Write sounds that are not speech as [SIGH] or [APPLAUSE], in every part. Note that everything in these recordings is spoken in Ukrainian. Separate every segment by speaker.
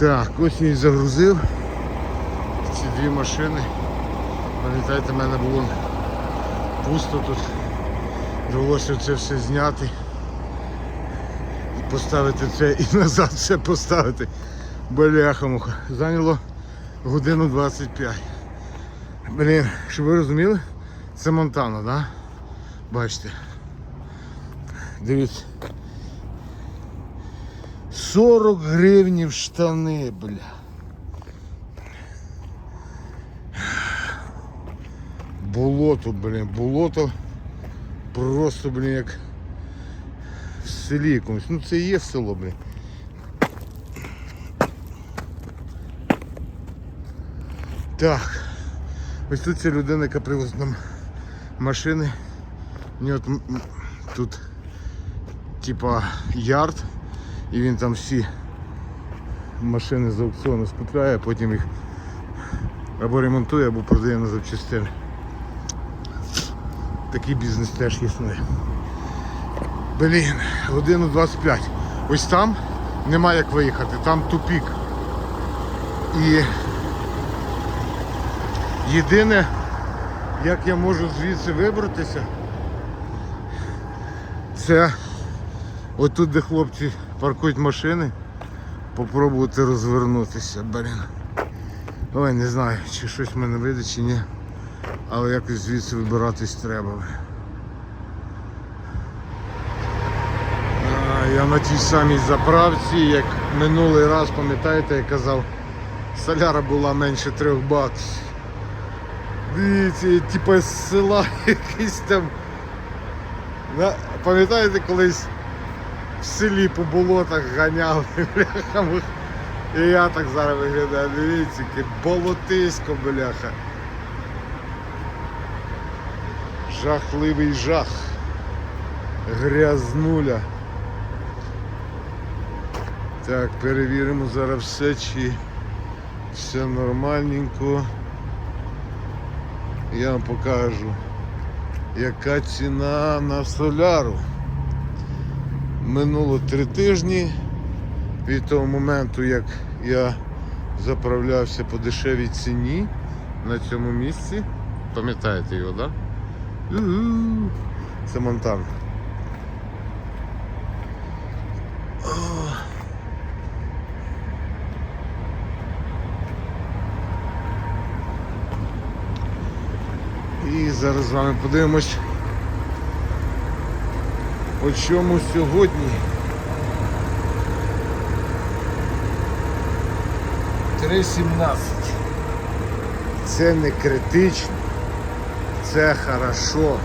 Speaker 1: Так, ось я загрузив ці дві машини. Пам'ятаєте, в мене було пусто тут. Довелося це все зняти. І поставити це і назад все поставити. Бляха-муха. Зайняло годину 25. Блін, щоб ви розуміли, це Монтана? Да? Бачите. Дивіться. 40 гривнів штани, бля. Болото, блін, болото просто, блін, як в селі якомусь. Ну це і є село, блін. Так. Ось тут ця людина, яка привозить нам машини. У нього тут типа ярд, і він там всі машини з аукціону скупляє, потім їх або ремонтує, або продає на запчастини. Такий бізнес теж існує. Блін, годину 25. Ось там нема як виїхати, там тупік. І єдине, як я можу звідси вибратися, це отут, де хлопці паркують машини, попробувати розвернутися, блін. Ой, не знаю, чи щось в мене вийде, чи ні. Але якось звідси вибиратись треба. А, Я на тій самій заправці, як минулий раз, пам'ятаєте, я казав, соляра була менше трьох баксів. Дивіться, типу з села [LAUGHS] якийсь там. Пам'ятаєте, колись в селі по болотах ганяли, [LAUGHS] бляха. І я так зараз виглядаю, дивіться, яке болотисько, бляха. Жахливий жах. Грязнуля. Так, перевіримо зараз все, чи все нормальненько. Я вам покажу, яка ціна на соляру. Минуло три тижні від того моменту, як я заправлявся по дешевій ціні на цьому місці. Пам'ятаєте його, так? Да? Це Монтан. І зараз з вами подивимось, о чому сьогодні. 3.17. Це не критично, це хорошо,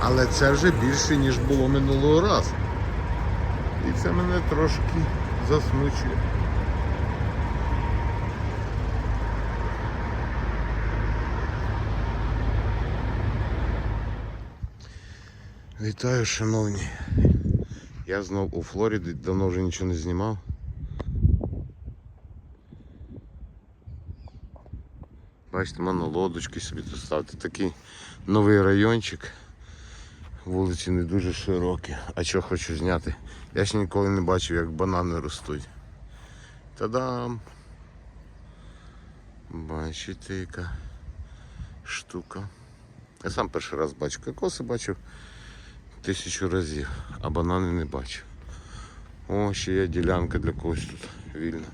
Speaker 1: але це вже більше, ніж було минулого разу. І це мене трошки засмучує. Вітаю, шановні. Я знов у Флориді, давно вже нічого не знімав. Бачите, можна лодочки собі тут ставити. Такий новий райончик. Вулиці не дуже широкі. А що хочу зняти? Я ще ніколи не бачив, як банани ростуть. Та-дам! Бачите, яка штука. Я сам перший раз бачу. Кокоси бачив тисячу разів, а банани не бачив. О, ще є ділянка для когось тут вільна.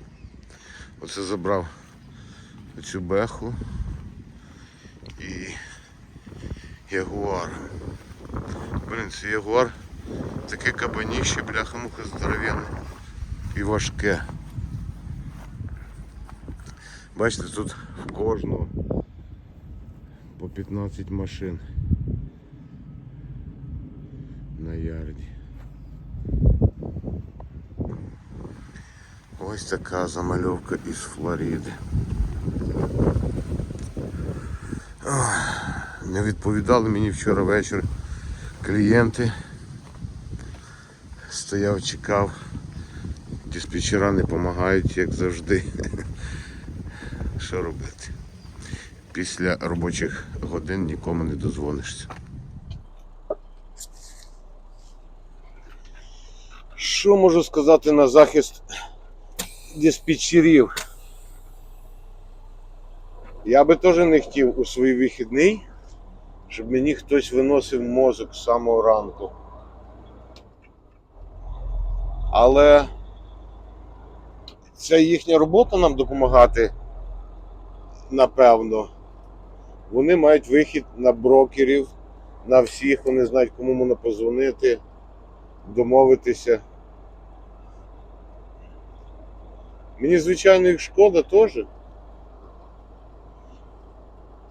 Speaker 1: Оце забрав цю беху і ягуар. Блін, це ягуар таке кабаніще, бляха-муха здоровенне і важке. Бачите, тут в кожного по 15 машин на ярді. Ось така замальовка із Флориди. Не відповідали мені вчора вечір клієнти. Стояв, чекав. Диспетчера не допомагають, як завжди. [LAUGHS] Що робити? Після робочих годин нікому не дозвонишся. Що можу сказати на захист диспетчерів. Я би теж не хотів у свій вихідний, щоб мені хтось виносив мозок з самого ранку. Але це їхня робота нам допомагати, напевно. Вони мають вихід на брокерів, на всіх, вони знають, кому можна позвонити, домовитися. Мені, звичайно, їх шкода теж.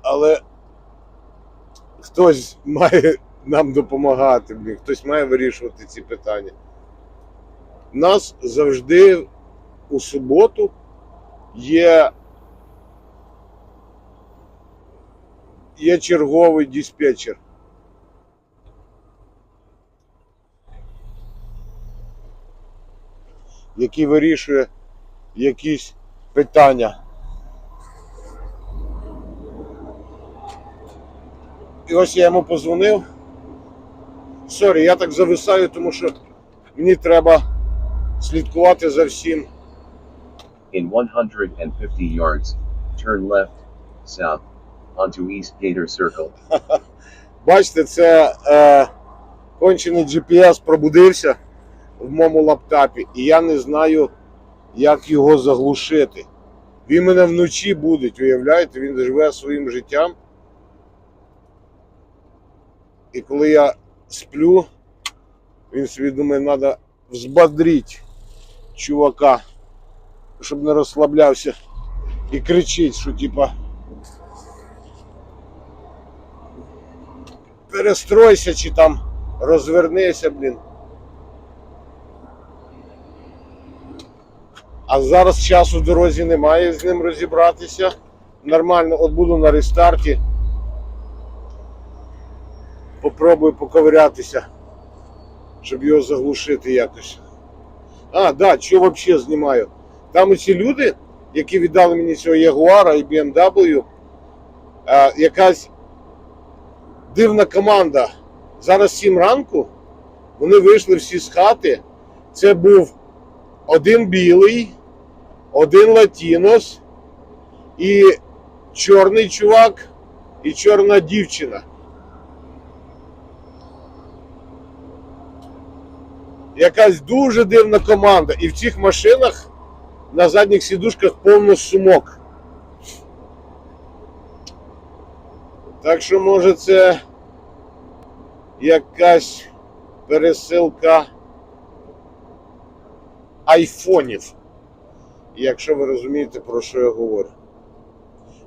Speaker 1: Але хтось має нам допомагати, блін, хтось має вирішувати ці питання. Нас завжди у суботу є, є черговий диспетчер. Який вирішує якісь питання. І ось я йому позвонив. Сорі, я так зависаю, тому що мені треба слідкувати за всім.
Speaker 2: In 150 yards, turn left, south, onto East Gator Circle. [LAUGHS]
Speaker 1: Бачите, це е, кончений GPS пробудився в моєму лаптопі, і я не знаю, як його заглушити. Він мене вночі буде, уявляєте, він живе своїм життям. І коли я сплю, він собі думає, треба взбодрити чувака, щоб не розслаблявся і кричить, що типа. перестройся чи там розвернися, блін. А зараз часу в дорозі немає з ним розібратися. Нормально, от буду на рестарті. Попробую поковирятися, щоб його заглушити якось. А, да, що взагалі знімаю? Там ці люди, які віддали мені цього Ягуара і BMW, якась дивна команда. Зараз 7 ранку. Вони вийшли всі з хати. Це був один білий, один латінос і чорний чувак, і чорна дівчина. Якась дуже дивна команда. І в цих машинах на задніх сідушках повно сумок. Так що, може, це якась пересилка айфонів, якщо ви розумієте, про що я говорю.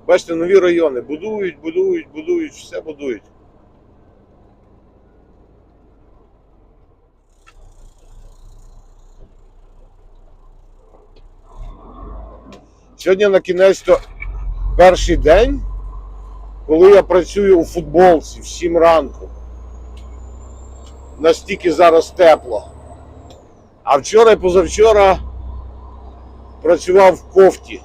Speaker 1: Бачите, нові райони будують, будують, будують, все будують. Сьогодні на кінець то перший день, коли я працюю у футболці в 7 ранку. Настільки зараз тепло. А вчора і позавчора працював в кофті.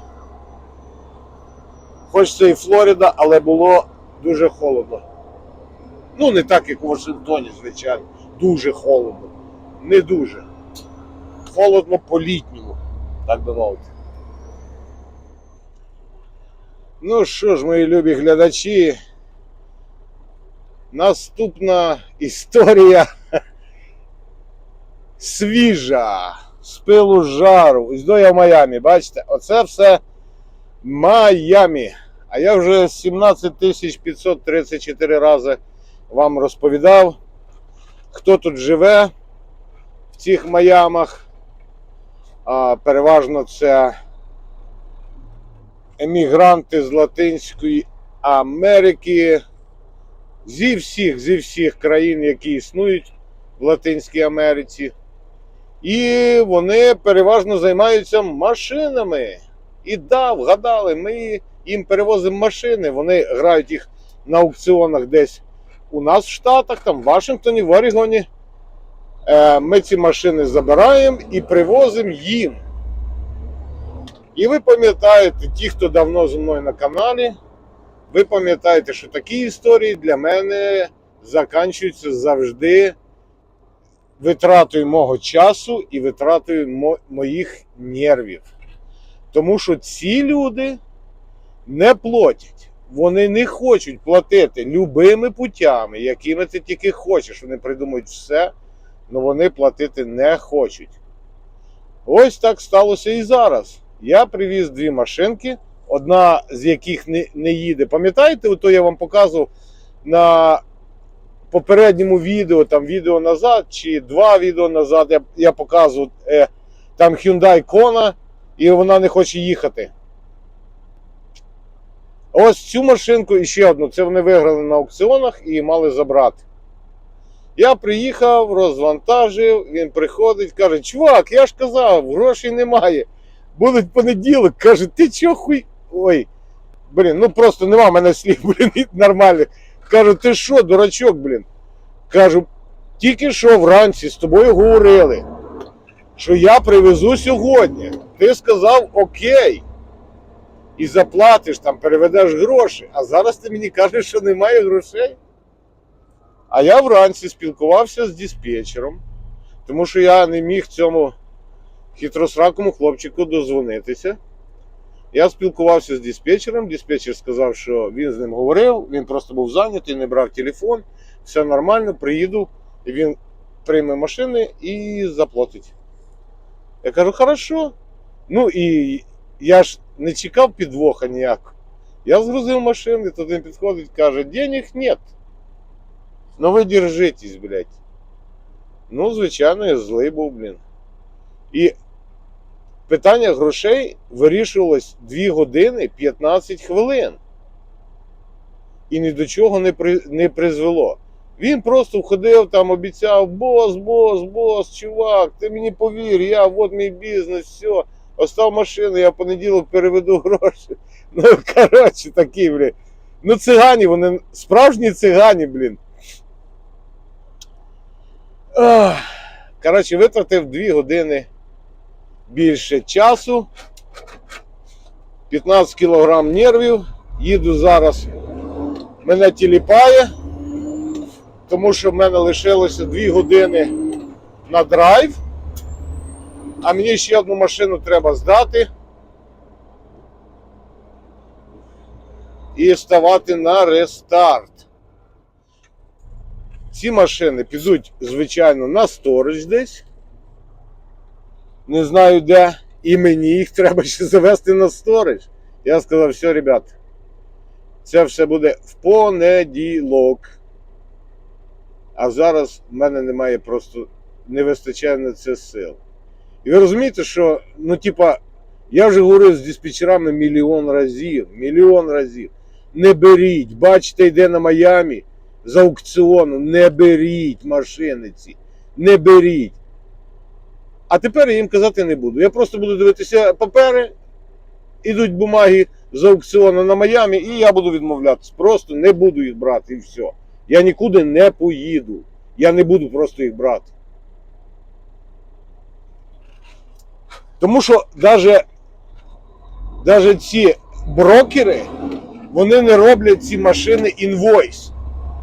Speaker 1: Хоч це і Флорида, але було дуже холодно. Ну, не так, як у Вашингтоні, звичайно. Дуже холодно. Не дуже. Холодно по-літньому, так би мовити. Ну що ж, мої любі глядачі, наступна історія [LAUGHS] свіжа, пилу жару. Ось до я в Майамі, бачите? Оце все Майамі. А я вже 17 534 рази вам розповідав, хто тут живе в цих Майамах. А, переважно це емігранти з Латинської Америки, зі всіх, зі всіх країн, які існують в Латинській Америці. І вони переважно займаються машинами. І да, вгадали, ми їм перевозимо машини, вони грають їх на аукціонах десь у нас в Штатах, там в Вашингтоні, в Орігоні. Е, Ми ці машини забираємо і привозимо їм. І ви пам'ятаєте, ті, хто давно зі мною на каналі, ви пам'ятаєте, що такі історії для мене заканчуються завжди витратою мого часу і витратою мо- моїх нервів. Тому що ці люди не платять. Вони не хочуть платити любими путями, якими ти тільки хочеш. Вони придумують все, але вони платити не хочуть. Ось так сталося і зараз. Я привіз дві машинки, одна з яких не, не їде. Пам'ятаєте, ото я вам показував на попередньому відео, там відео назад, чи два відео назад, я, я показував е, там Hyundai Kona, і вона не хоче їхати. Ось цю машинку і ще одну. Це вони виграли на аукціонах і мали забрати. Я приїхав, розвантажив, він приходить, каже: Чувак, я ж казав, грошей немає. Будуть понеділок. Каже, ти чого хуй. Ой, блін, ну просто нема в мене слів, [LAUGHS] блін, нормальних. Кажу, ти що, дурачок, блін? Кажу, тільки що вранці з тобою говорили, що я привезу сьогодні. Ти сказав окей. І заплатиш там, переведеш гроші. А зараз ти мені кажеш, що немає грошей. А я вранці спілкувався з диспетчером, тому що я не міг цьому хитросракому хлопчику дозвонитися. Я спілкувався з диспетчером. Диспетчер сказав, що він з ним говорив, він просто був зайнятий, не брав телефон, все нормально, приїду, і він прийме машини і заплатить. Я кажу, хорошо. Ну і я ж не чекав підвоха ніякого. Я згрузив машини, тут він підходить, каже, денег нет. Ну ви держитесь, блядь. Ну, звичайно, я злий був, блін. І питання грошей вирішувалось 2 години 15 хвилин. І ні до чого не, при, не призвело. Він просто входив там, обіцяв, бос, бос, бос, чувак, ти мені повір, я, от мій бізнес, все. Остав машину, я понеділок переведу гроші. [LAUGHS] Ну, коротше, такі, блін. Ну, цигані, вони справжні цигані, блін. Коротше, витратив 2 години більше часу. 15 кілограм нервів. Їду зараз. Мене тіліпає, тому що в мене лишилося 2 години на драйв. А мені ще одну машину треба здати. І ставати на рестарт. Ці машини підуть, звичайно, на сторож десь. Не знаю де. І мені їх треба ще завести на сторож. Я сказав, все, ребят, це все буде в понеділок. А зараз в мене немає просто, не вистачає на це сил. І ви розумієте, що, ну, типа, я вже говорив з диспетчерами мільйон разів, мільйон разів. Не беріть, бачите, йде на Майамі з аукціону, не беріть машини ці, не беріть. А тепер я їм казати не буду. Я просто буду дивитися папери, ідуть бумаги з аукціону на Майамі, і я буду відмовлятися. Просто не буду їх брати і все. Я нікуди не поїду. Я не буду просто їх брати. Тому що навіть, ці брокери, вони не роблять ці машини інвойс.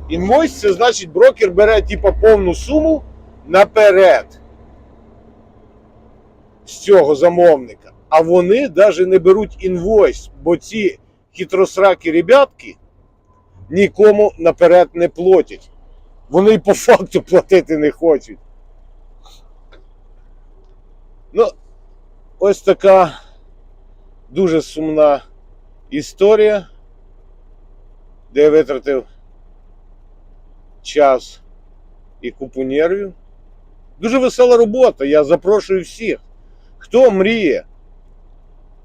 Speaker 1: Інвойс це значить брокер бере типу, повну суму наперед з цього замовника. А вони навіть не беруть інвойс, бо ці хитросракі ребятки нікому наперед не платять. Вони й по факту [LAUGHS] платити не хочуть. Ну, ось така дуже сумна історія, де я витратив час і купу нервів. Дуже весела робота. Я запрошую всіх, хто мріє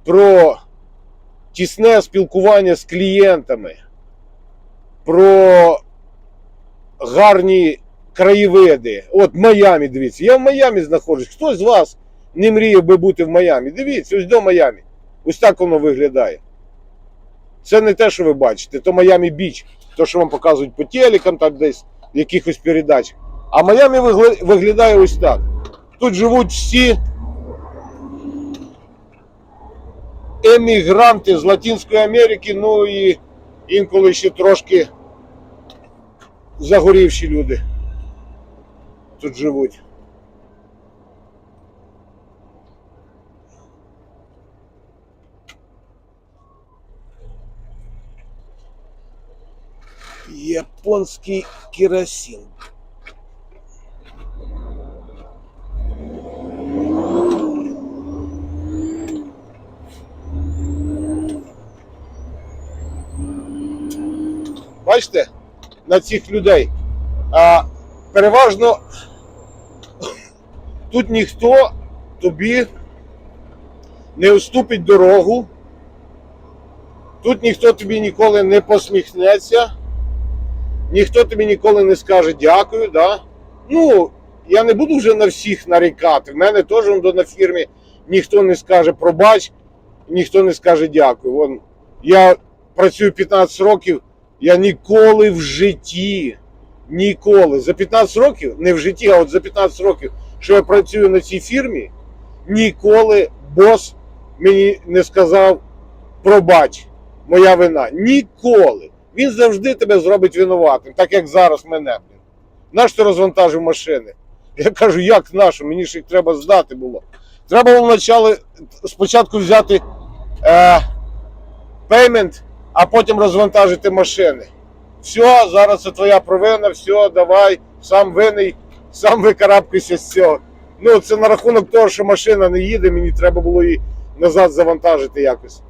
Speaker 1: про тісне спілкування з клієнтами, про гарні краєвиди. От Майамі, дивіться, я в Майамі знаходжусь. Хто з вас не мріяв би бути в Майамі? Дивіться, ось до Майамі. Ось так воно виглядає. Це не те, що ви бачите, то Майамі Біч, то, що вам показують по телекам, так десь в якихось передачах. А Майамі виглядає ось так. Тут живуть всі емігранти з Латинської Америки, ну і інколи ще трошки загорівші люди тут живуть. Японський керосин. Бачите, на цих людей. А, переважно тут ніхто тобі не уступить дорогу. Тут ніхто тобі ніколи не посміхнеться, ніхто тобі ніколи не скаже дякую. Да? Ну, я не буду вже на всіх нарікати. В мене теж на фірмі ніхто не скаже пробач, ніхто не скаже дякую. Вон, я працюю 15 років, я ніколи в житті, ніколи, за 15 років, не в житті, а от за 15 років, що я працюю на цій фірмі, ніколи бос мені не сказав пробач, моя вина. Ніколи. Він завжди тебе зробить винуватим, так як зараз мене. Наш ти розвантажив машини? Я кажу, як нашу? Мені ж їх треба здати було. Треба було спочатку взяти е, пеймент, а потім розвантажити машини. Все, зараз це твоя провина, все, давай, сам винний, сам викарабкайся з цього. Ну, це на рахунок того, що машина не їде, мені треба було її назад завантажити якось.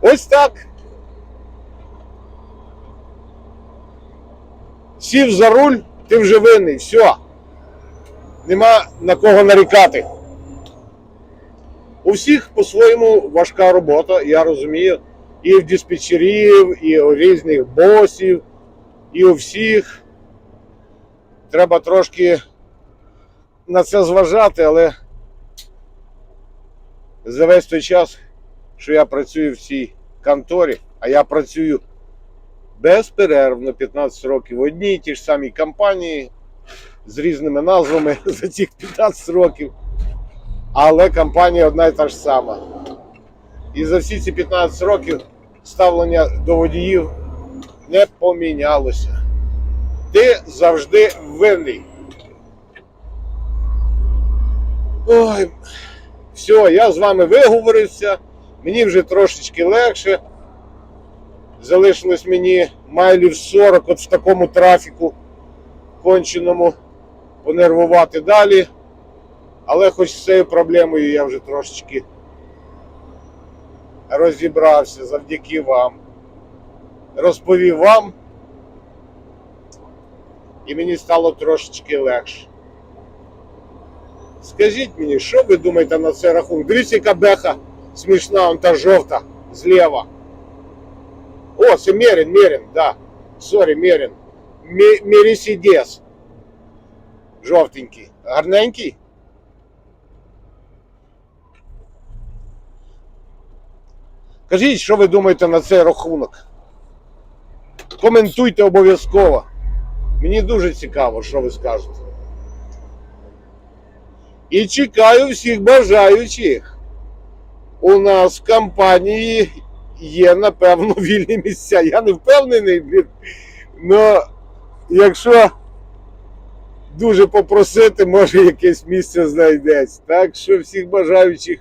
Speaker 1: Ось так. Сів за руль, ти вже винний, все. Нема на кого нарікати. У всіх по-своєму важка робота, я розумію. І в диспетчерів, і у різних босів, і у всіх. Треба трошки на це зважати, але за весь той час, що я працюю в цій конторі, а я працюю безперервно 15 років в одній і тій ж самій компанії з різними назвами [LAUGHS] за цих 15 років. Але компанія одна і та ж сама. І за всі ці 15 років ставлення до водіїв не помінялося. Ти завжди винний. Ой, все, я з вами виговорився. Мені вже трошечки легше. Залишилось мені майлів 40 от в такому трафіку конченому понервувати далі. Але хоч з цією проблемою я вже трошечки розібрався завдяки вам. Розповів вам. І мені стало трошечки легше. Скажіть мені, що ви думаєте на цей рахунок? Дивіться, яка беха смішна, он та жовта зліва. О, це Мерин, Мерин, да. Сорі, Мерин. Мі- Мерісідес. Жовтенький. Гарненький? Кажіть, що ви думаєте на цей рахунок? Коментуйте обов'язково. Мені дуже цікаво, що ви скажете. І чекаю всіх бажаючих. У нас в компанії є, напевно, вільні місця. Я не впевнений. Но якщо дуже попросити, може якесь місце знайдеться. Так що всіх бажаючих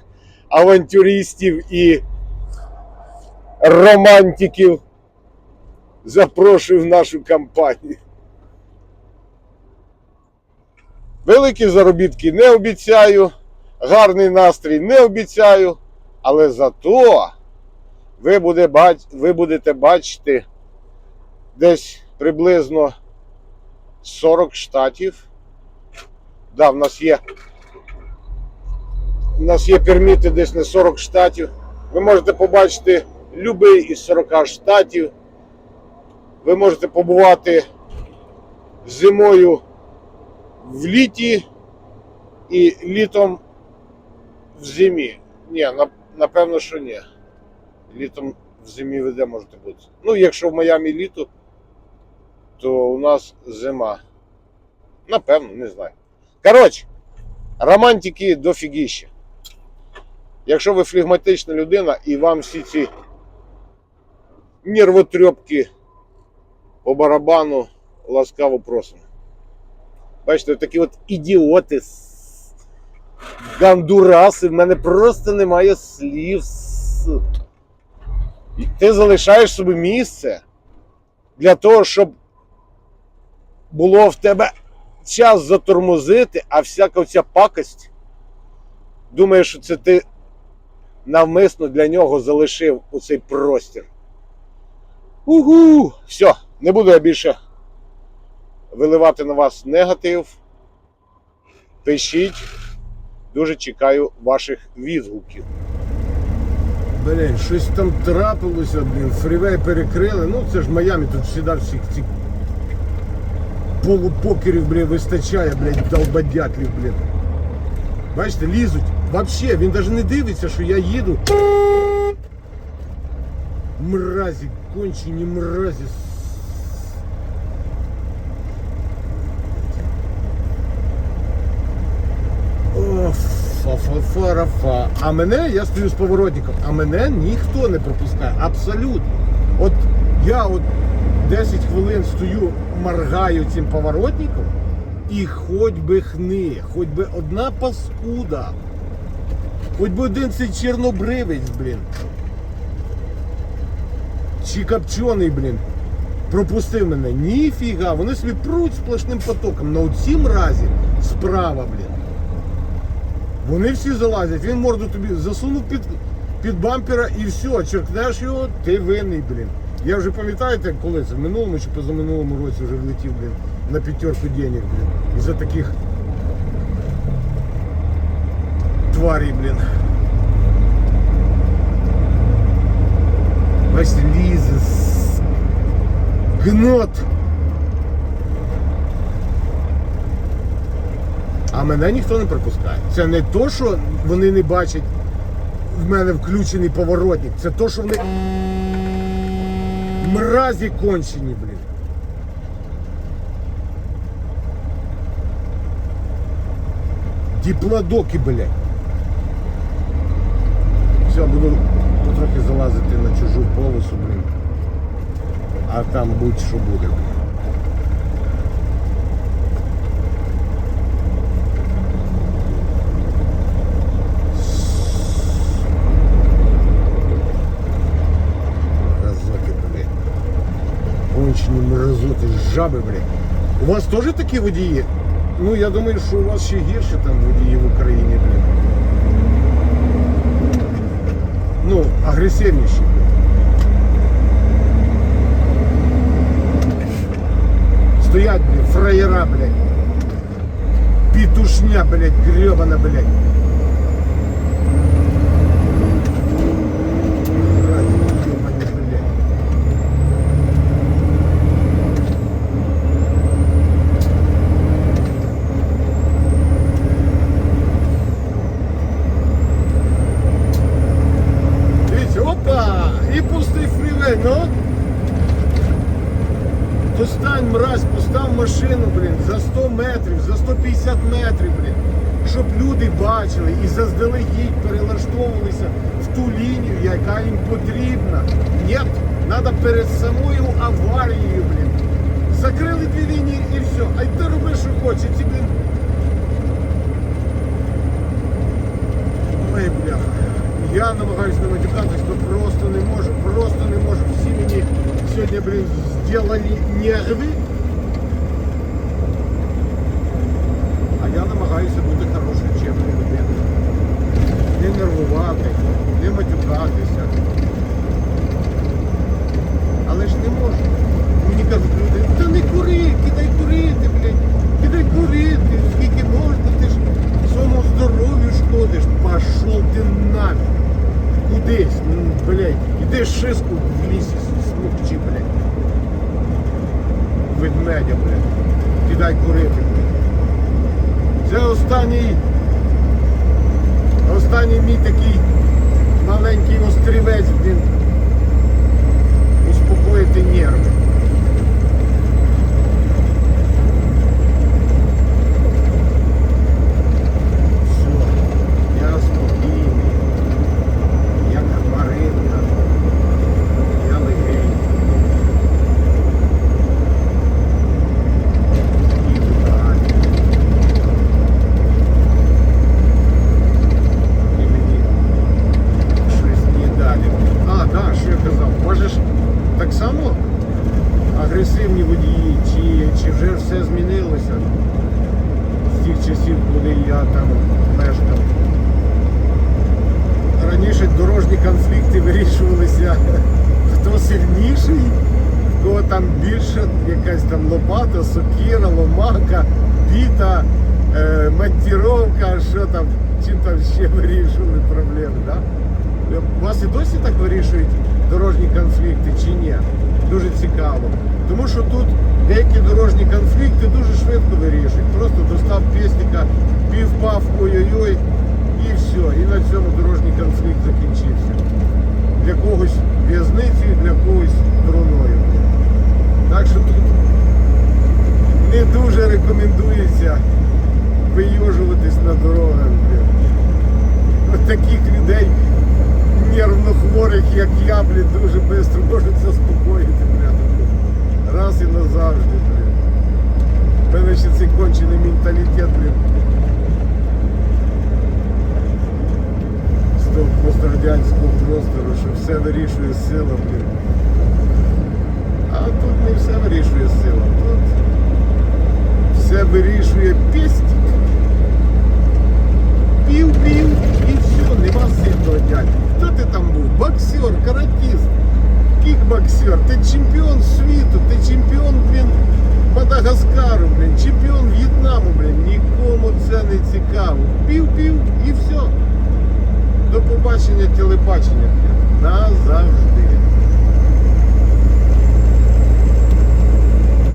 Speaker 1: авантюристів і романтиків запрошую в нашу компанію. Великі заробітки не обіцяю, гарний настрій не обіцяю, але зато ви, буде бач- ви будете бачити десь приблизно 40 штатів. Да, в нас є. У нас є перміти десь на 40 штатів. Ви можете побачити будь-який із 40 штатів. Ви можете побувати зимою в літі і літом в зимі. Ні, напевно, що ні. Літом в зимі ви де можете бути. Ну, якщо в Майамі літо, то у нас зима. Напевно, не знаю. Коротше, романтики дофігіще. Якщо ви флегматична людина і вам всі ці нервотрепки по барабану ласкаво просимо. Бачите, такі от ідіоти, гандураси, в мене просто немає слів. І Ти залишаєш собі місце для того, щоб було в тебе час затормозити, а всяка ця пакость, думаю, що це ти навмисно для нього залишив у цей простір. Угу! Все, не буду я більше виливати на вас негатив. Пишіть. Дуже чекаю ваших відгуків. Блін, щось там трапилося, блін, фрівей перекрили. Ну це ж Майамі, тут завжди всіх цих полупокерів, блін, вистачає, блін, долбодятлів, блін. Бачите, лізуть. Вообще, він навіть не дивиться, що я їду. Мразі, кончені мразі. О, фа-фа-фа-ра-фа. А мене, я стою з поворотником, а мене ніхто не пропускає. Абсолютно. От я от 10 хвилин стою, моргаю цим поворотником, і хоч би хни, хоч би одна паскуда, хоч би один цей чорнобривець, блін. Чи копчений, блін. Пропустив мене. Ніфіга, вони собі пруть сплошним потоком. На цім разі справа, блін. Вони всі залазять, він морду тобі засунув під, під бампера і все, черкнеш його, ти винний, блін. Я вже пам'ятаєте, коли це в минулому чи позаминулому році вже влетів, блін, на п'ятерку денег, блін. Із-за таких тварей, блін. Бачите, лізе. Гнот. А мене ніхто не пропускає. Це не то, що вони не бачать в мене включений поворотник. Це то, що вони мразі кончені, блін. Діплодоки, блядь. Все, буду залазити на чужу полосу, блін. А там будь-що буде, блін. Мразоти, блядь. Кончені мразоти, жаби, блядь. У вас теж такі водії? Ну, я думаю, що у вас ще гірше там водії в Україні, блін. Ну, агресивніші. Стоять, блядь, фраєра, блядь. Петушня, блядь, гребана, блядь. Ради, ёбаный, блядь. Дивіться, опа! І пустий фрівей, ну. То стань, мразь, постав машину, блін, за 100 метрів, за 150 метрів, блін. Щоб люди бачили і заздалегідь перелаштовувалися ту лінію, яка їм потрібна. Ні, треба перед самою аварією, блін. Закрили дві лінії і все. А й ти роби, що хочеш. Ці. Ой, бляха. Я намагаюся не але просто не можу, просто не можу. Всі мені сьогодні, блін, зробили нерви. А я намагаюся Не нервувати, не матюкатися. Але ж не можу. Мені кажуть люди, та не кури, кидай курити, блядь, кидай курити, скільки можна, ти ж своєму здоров'ю шкодиш. Пошов ти нафіг. Кудись, ну, блядь, іди шиску в лісі смокчи, блядь. Ведмедя, блядь. Кидай курити, блядь. Це останній, останній мій такий маленький острівець, блін. Успокоїти нерви. я там мешкав. Раніше дорожні конфлікти вирішувалися, [LAUGHS] хто сильніший, в кого там більше якась там лопата, сокира, ломака, біта, е, монтіровка, що там, чим там ще [LAUGHS] вирішували проблеми. Да? Е, у вас і досі так вирішують дорожні конфлікти чи ні? Дуже цікаво. Тому що тут деякі дорожні конфлікти дуже швидко вирішують. Просто достав пісника пів-пав, ой-ой-ой, і все. І на цьому дорожній конфлікт закінчився. Для когось в'язницею, для когось труною. Так що тут не дуже рекомендується вийожуватись на дорогах. Таких людей нервно хворих, як я, блін, дуже швидко можуть заспокоїти, блін. Раз і назавжди, блін. В мене ще цей кончений менталітет, блін. З пострадянського простору, що все вирішує сила. А тут не все вирішує сила. Тут все вирішує пестик. Пів-пів і все, нема сильного дядька. Хто ти там був? Боксер, каратист, кікбоксер, ти чемпіон світу, ти чемпіон, блін, Мадагаскару, блін, чемпіон В'єтнаму, блін. Нікому це не цікаво. Пів-пів і все. До побачення телебачення. Назавжди.